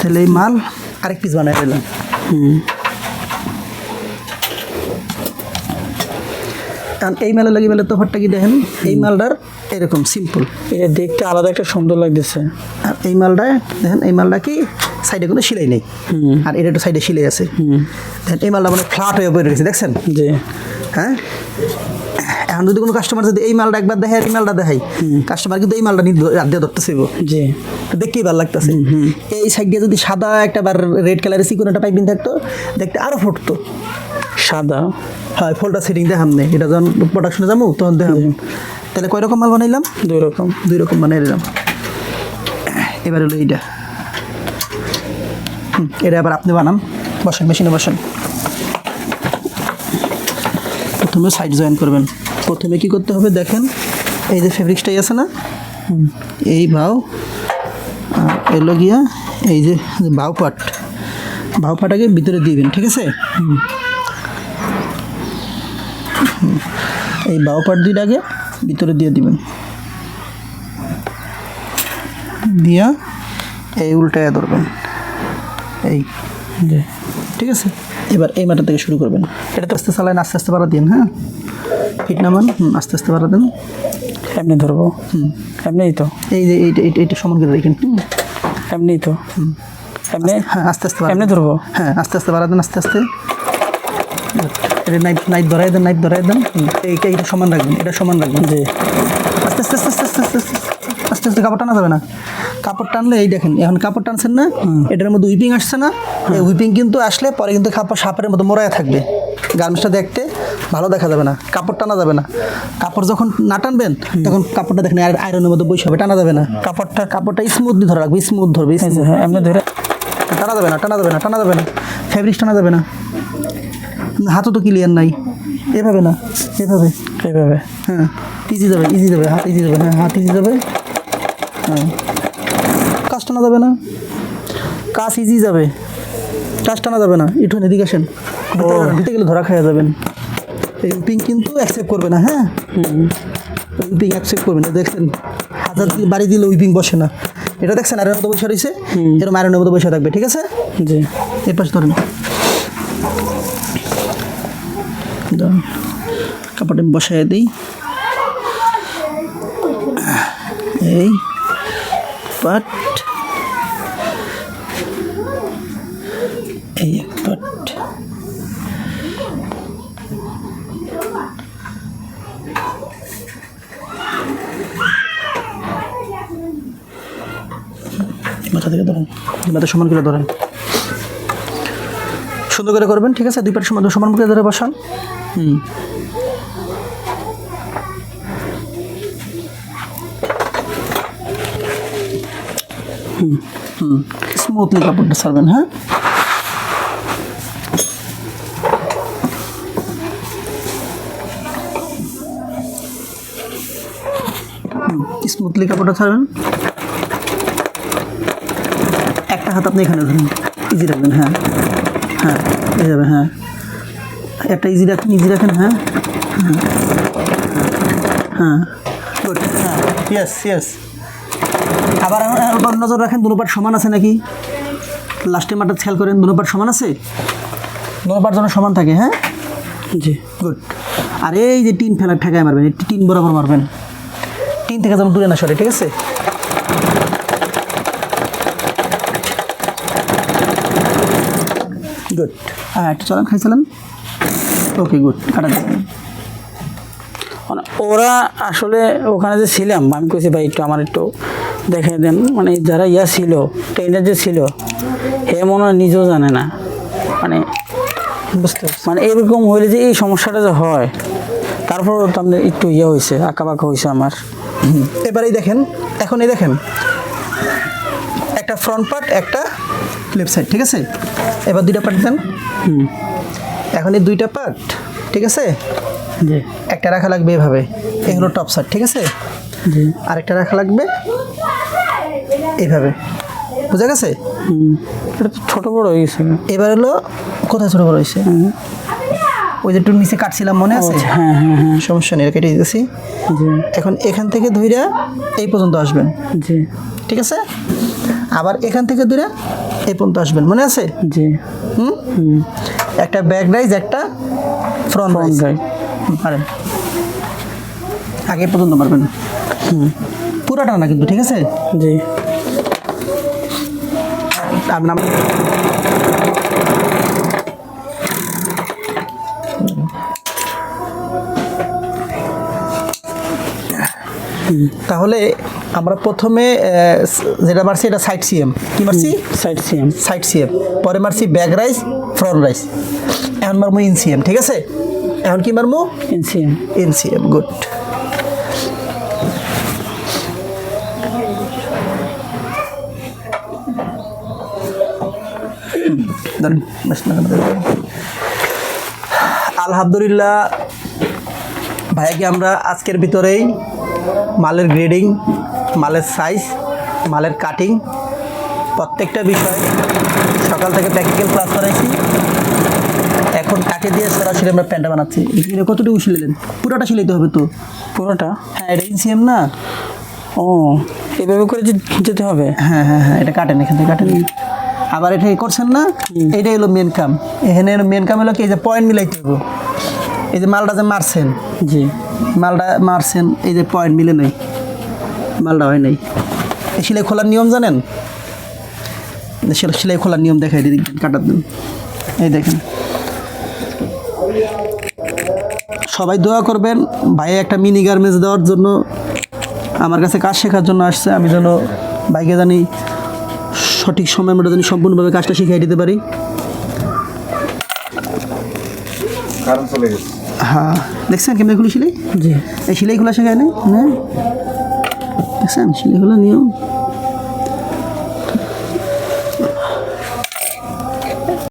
তাহলে এই মাল। আরেক পিস বানাই দিলাম হুম। কারণ এই মালের লাগি মালের তফাতটা কি দেখেন? এই মালটার এরকম সিম্পল এটা দেখতে আলাদা একটা সুন্দর লাগতেছে। আর এই মালটা দেখেন এই মালটা কি সাইডে কোনো সিলাই নেই। হুম। আর এটা একটু সাইডে সিলাই আছে। হুম। দেখেন এই মালটা মানে ফ্ল্যাট হয়ে পড়ে রয়েছে দেখছেন? জি। হ্যাঁ? এখন যদি কোনো কাস্টমার যদি এই মালটা একবার দেখে আর এই মালটা দেখাই কাস্টমার কিন্তু এই মালটা নিয়ে রাত দিয়ে ধরতেছে। জি। দেখতেই ভালো লাগতেছে। এই সাইড দিয়ে যদি সাদা একটা বার রেড কালারের চিকন একটা পাইপিং থাকতো দেখতে আরও ফুটতো। সাদা? হয় ফোল্ডার সেটিং দেখাম নেই এটা যখন প্রোডাকশনে যাব তখন দেখাম। তাহলে কয় রকম মাল বানাইলাম? দুই রকম। দুই রকম বানাই দিলাম। এবার হলো এইটা। এটা আবার আপনি বানান। বসেন মেশিনে বসেন। প্রথমে সাইড জয়েন করবেন। প্রথমে কি করতে হবে দেখেন, এই যে ফেব্রিক্সটাই আছে না? এই বাউ এলো গিয়া এই যে বাউ পাট। বাউ পাটাকে ভিতরে দিবেন, ঠিক আছে। এই বাউ পাট দুইটাকে ভিতরে দিয়ে দিবেন। দিয়া এই উল্টায় ধরবেন। এই ঠিক আছে? এবার এই মাটা থেকে শুরু করবেন এটা তো আস্তে চালান আস্তে আস্তে বাড়া দিন হ্যাঁ ফিট নামান হুম, আস্তে আস্তে বাড়া দেন এমনি ধরবো হুম এমনিই তো এই যে এইটা এইটা এইটা সমান করে রেখেন হুম। এমনিই তো হুম এমনি হ্যাঁ আস্তে আস্তে এমনি। ধরবো হ্যাঁ আস্তে আস্তে বাড়া দেন আস্তে আস্তে এটা নাইট নাইট ধরাই দেন নাইট ধরাই দেন হুম, এইটা এইটা সমান রাখবেন এটা সমান রাখবেন জি আস্তে আস্তে আস্তে আস্তে আস্তে আস্তে আস্তে আস্তে কাপড় টানা যাবে না কাপড় টানলে এই দেখেন এখন কাপড় টানছেন না এটার মধ্যে উইপিং আসছে না এই উইপিং কিন্তু আসলে পরে কিন্তু কাপড় সাপের মতো মোড়ায় থাকবে। গার্মেন্টসটা দেখতে ভালো দেখা যাবে না কাপড় টানা যাবে না। কাপড় যখন না টানবেন তখন কাপড়টা দেখেন আয়রনের মধ্যে বসে হবে টানা যাবে না। কাপড়টা কাপড়টা স্মুথলি ধরে রাখবে স্মুথ ধরবে। হ্যাঁ এমনি ধরে টানা যাবে না টানা যাবে না টানা যাবে না। ফেব্রিক্স টানা যাবে না। হাতও তো ক্লিয়ার নাই। এভাবে না এভাবে। এভাবে। হ্যাঁ ইজি যাবে ইজি যাবে হাত ইজি যাবে হ্যাঁ হাত ইজি যাবে। হ্যাঁ। কাজ টানা যাবে না? কাজ ইজি যাবে। কাজ টানা যাবে না। একটু এদিকে আসেন। ভিতরে গেলে ধরা খাওয়া যাবেন। এই উইপিং কিন্তু অ্যাকসেপ্ট করবে না হ্যাঁ? উইপিং অ্যাকসেপ্ট করবে না। দেখছেন হাজার বাড়ি দিলে উইপিং বসে না। এটা দেখছেন আয়রনের মতো বসে রয়েছে। এরকম আয়রনের মতো বসে থাকবে ঠিক আছে? জি। এর পাশে ধরেন। কাপড়টা বসায় দিই। এই। পাট এই এক মাথা থেকে ধরেন মাথা সমান করে ধরেন। সুন্দর করে করবেন, ঠিক আছে? দুই পাট সমান সমান করে ধরে বসান। হুম। হুম হুম স্মুথলি কাপড়টা ছাড়বেন হ্যাঁ? স্মুথলি কাপড়টা ছাড়বেন। একটা হাত আপনি এখানে ধরুন ইজি রাখবেন হ্যাঁ। হ্যাঁ যাবে হ্যাঁ। একটা ইজি রাখেন ইজি রাখেন হ্যাঁ। হ্যাঁ। হ্যাঁ গুড হ্যাঁ। ইয়েস ইয়েস আবার আবার নজর রাখেন দুনো পাট সমান আছে নাকি? লাস্টে মাঠে খেয়াল করেন দুনো পাট সমান আছে? দুনো পাট যেন সমান থাকে হ্যাঁ? জি। গুড আর এই যে টিন ফেলা ঠেকায় মারবেন এই টিন বরাবর মারবেন। টিন থেকে যেন দূরে না সরে ঠিক আছে? গুড হ্যাঁ একটু চলেন খাই চলেন ওকে গুড কাটা ওরা আসলে ওখানে যে ছিলাম আমি কইছি ভাই একটু আমার একটু দেখে দেন। মানে যারা ইয়া ছিল ট্রেনার যে ছিল হে মনে হয় নিজেও জানে না। মানে বুঝতে মানে এরকম হইলে যে এই সমস্যাটা যে হয় তারপর তো আমাদের একটু ইয়ে হয়েছে আঁকা বাঁকা হয়েছে আমার এবারেই দেখেন এখন এই দেখেন একটা ফ্রন্ট পার্ট একটা লেফট সাইড ঠিক আছে? এবার দুইটা পার্ট দেন। হুম। এখন এই দুইটা পার্ট ঠিক আছে? একটা রাখা লাগবে এভাবে। এগুলো টপ সাইড ঠিক আছে? জি। আরেকটা রাখা লাগবে এইভাবে বুঝা গেছে? এটা ছোটো বড় হয়েছে এবার হলো কোথায় ছোটো বড় হয়েছে? ওই যে একটু নিচে কাটছিলাম মনে আছে? হ্যাঁ হ্যাঁ হ্যাঁ। সমস্যা নেই কেটে দিতেছি। এখন এখান থেকে ধইরা এই পর্যন্ত আসবেন। জি। ঠিক আছে? আবার এখান থেকে দূরে এই পর্যন্ত আসবেন মনে আছে? জি। হুম? একটা ব্যাক রাইজ একটা ফ্রন্ট রাইজ। পারেন। আগে পর্যন্ত পারবেন। হুম। পুরাটা না কিন্তু ঠিক আছে? জি। আর নাম তাহলে আমরা প্রথমে যেটা মারছি এটা সাইড সিএম কি মারছি? সাইড সিএম সাইড সিএম পরে মারছি ব্যাক রাইস ফ্রন্ট রাইস। এখন মারমু ইন সিএম ঠিক আছে? এখন কি মারমু? In CM in CM good আলহামদুলিল্লাহ ভাইয়াকে আমরা আজকের ভিতরেই মালের গ্রেডিং মালের সাইজ মালের কাটিং প্রত্যেকটা বিষয় সকাল থেকে প্র্যাকটিক্যাল ক্লাস করাইছি। এখন কাটে দিয়ে সরাসরি আমরা প্যান্টটা বানাচ্ছি? এটা কতটুকু শিলালেন? পুরোটা শিলাইতে হবে তো? পুরোটা? হ্যাঁ এটা ইনসিএম না। ও এভাবে করে যেতে হবে? হ্যাঁ হ্যাঁ হ্যাঁ এটা কাটেন এখান থেকে কাটেন। আবার এটা করছেন না? এটাই হলো মেন কাম। এখানে মেন কাম হলো কি? এই যে পয়েন্ট মিলাইতে হবে। এই যে মালটা যে মারছেন। জি। মালটা মারছেন এই যে পয়েন্ট মিলে নেই। মালটা হয় নাই। এই সেলাই খোলার নিয়ম জানেন? সেলাই- খোলার নিয়ম দেখাই দেখবেন কাটার দিন। এই দেখেন। সবাই দোয়া করবেন। ভাই একটা মিনি গার্মেন্টস দেওয়ার জন্য আমার কাছে কাজ শেখার জন্য আসছে। আমি যেন ভাইকে জানি সঠিক সময় মতো জানি সম্পূর্ণভাবে কাজটা শিখিয়ে দিতে পারি। কারণ চলে গেছে। হ্যাঁ। দেখছেন কেমন খুলে সিলাই? জি। এই সিলাইগুলো শেখায় না না দেখছেন? সিলাইগুলো নিয়ম।